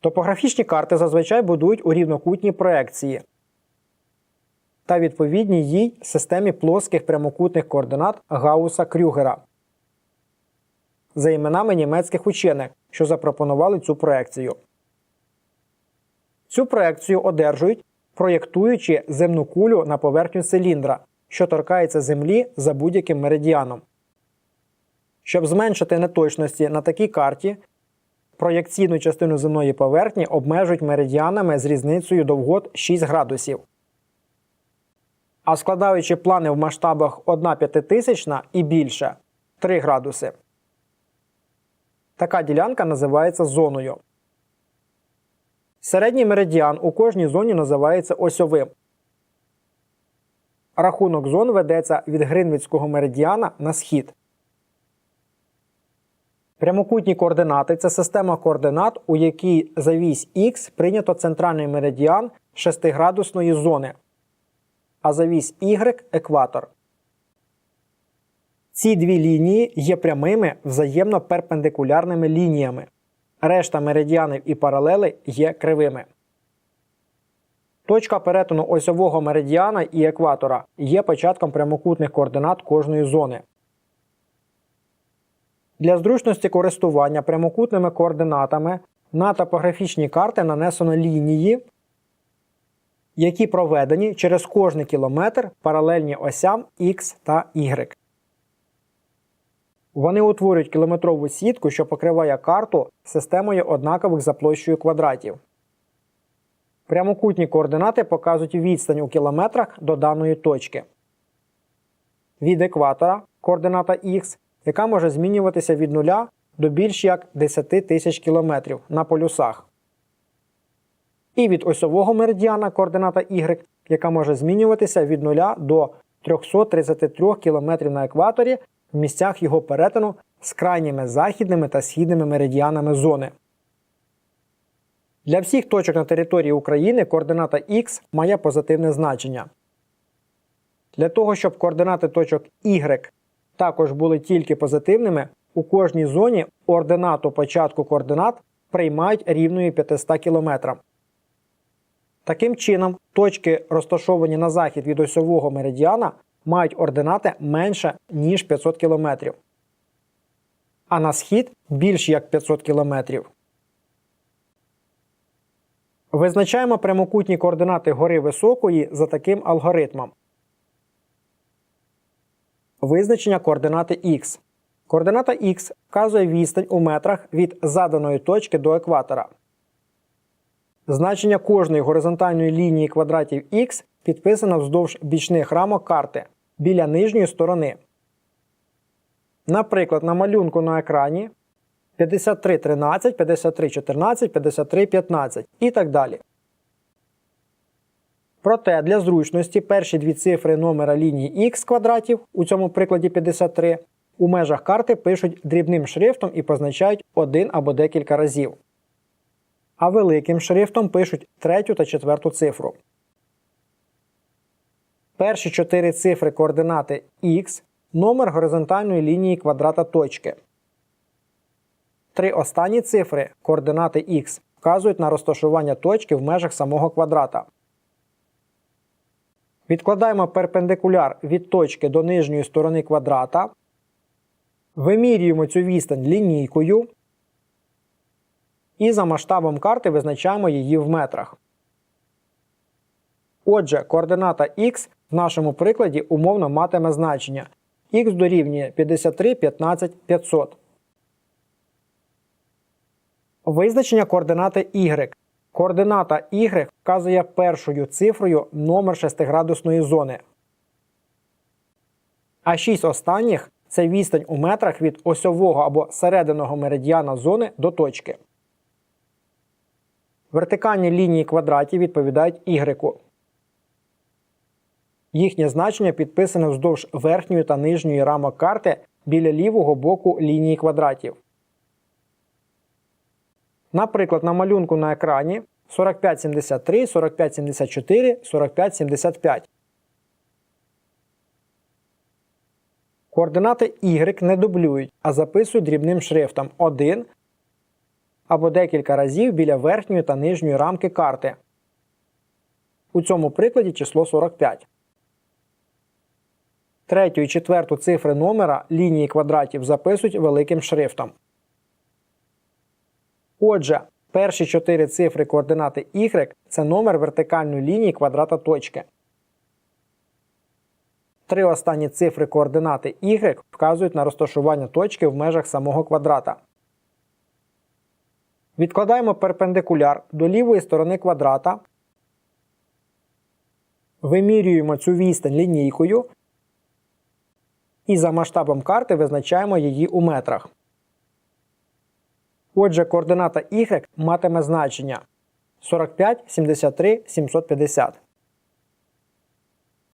Топографічні карти зазвичай будують у рівнокутній проекції та відповідній їй системі плоских прямокутних координат Гауса Крюгера за іменами німецьких учених, що запропонували цю проекцію. Цю проекцію одержують, проєктуючи земну кулю на поверхню циліндра, що торкається землі за будь-яким меридіаном. Щоб зменшити неточності на такій карті, проєкційну частину земної поверхні обмежують меридіанами з різницею довгот 6 градусів. А складаючи плани в масштабах 1 п'ятитисячна і більше 3 градуси. Така ділянка називається зоною. Середній меридіан у кожній зоні називається осьовим. Рахунок зон ведеться від Гринвіцького меридіана на схід. Прямокутні координати це система координат, у якій за вісь Х прийнято центральний меридіан 6-градусної зони, а за вісь Y екватор. Ці дві лінії є прямими взаємно перпендикулярними лініями. Решта меридіанів і паралели є кривими. Точка перетину осьового меридіана і екватора є початком прямокутних координат кожної зони. Для зручності користування прямокутними координатами на топографічні карти нанесено лінії, які проведені через кожний кілометр паралельні осям X та Y. Вони утворюють кілометрову сітку, що покриває карту системою однакових за площею квадратів. Прямокутні координати показують відстань у кілометрах до даної точки. Від екватора координата Х, яка може змінюватися від 0 до більш як 10 тисяч кілометрів на полюсах. І від осьового меридіана координата Y, яка може змінюватися від 0 до 333 км на екваторі в місцях його перетину з крайніми західними та східними меридіанами зони. Для всіх точок на території України координата Х має позитивне значення. Для того, щоб координати точок Y також були тільки позитивними, у кожній зоні ординату початку координат приймають рівною 500 км. Таким чином, точки, розташовані на захід від осьового меридіана, мають ординати менше, ніж 500 км, а на схід більш як 500 км. Визначаємо прямокутні координати гори високої за таким алгоритмом. Визначення координати х. Координата х вказує відстань у метрах від заданої точки до екватора. Значення кожної горизонтальної лінії квадратів х підписано вздовж бічних рамок карти біля нижньої сторони. Наприклад, на малюнку на екрані 53.13, 53.14, 53.15 і так далі. Проте для зручності перші дві цифри номера лінії х квадратів, у цьому прикладі 53, у межах карти пишуть дрібним шрифтом і позначають один або декілька разів. А великим шрифтом пишуть третю та четверту цифру. Перші чотири цифри координати х номер горизонтальної лінії квадрата точки. Три останні цифри координати х вказують на розташування точки в межах самого квадрата. Відкладаємо перпендикуляр від точки до нижньої сторони квадрата. Вимірюємо цю відстань лінійкою. І за масштабом карти визначаємо її в метрах. Отже, координата х в нашому прикладі умовно матиме значення х дорівнює 53, 15, 500. Визначення координати y. Координата y вказує першою цифрою номер 6-градусної зони. А 6 останніх це відстань у метрах від осьового або серединого меридіана зони до точки. Вертикальні лінії квадратів відповідають y. Їхнє значення підписане вздовж верхньої та нижньої рамок карти біля лівого боку лінії квадратів. Наприклад, на малюнку на екрані 4573, 4574, 4575. Координати y не дублюють, а записують дрібним шрифтом 1, або декілька разів біля верхньої та нижньої рамки карти. У цьому прикладі число 45. Третю і четверту цифри номера лінії квадратів записують великим шрифтом. Отже, перші чотири цифри координати y це номер вертикальної лінії квадрата точки. Три останні цифри координати y вказують на розташування точки в межах самого квадрата. Відкладаємо перпендикуляр до лівої сторони квадрата. Вимірюємо цю відстань лінійкою і за масштабом карти визначаємо її у метрах. Отже, координата y матиме значення 45, 73, 750.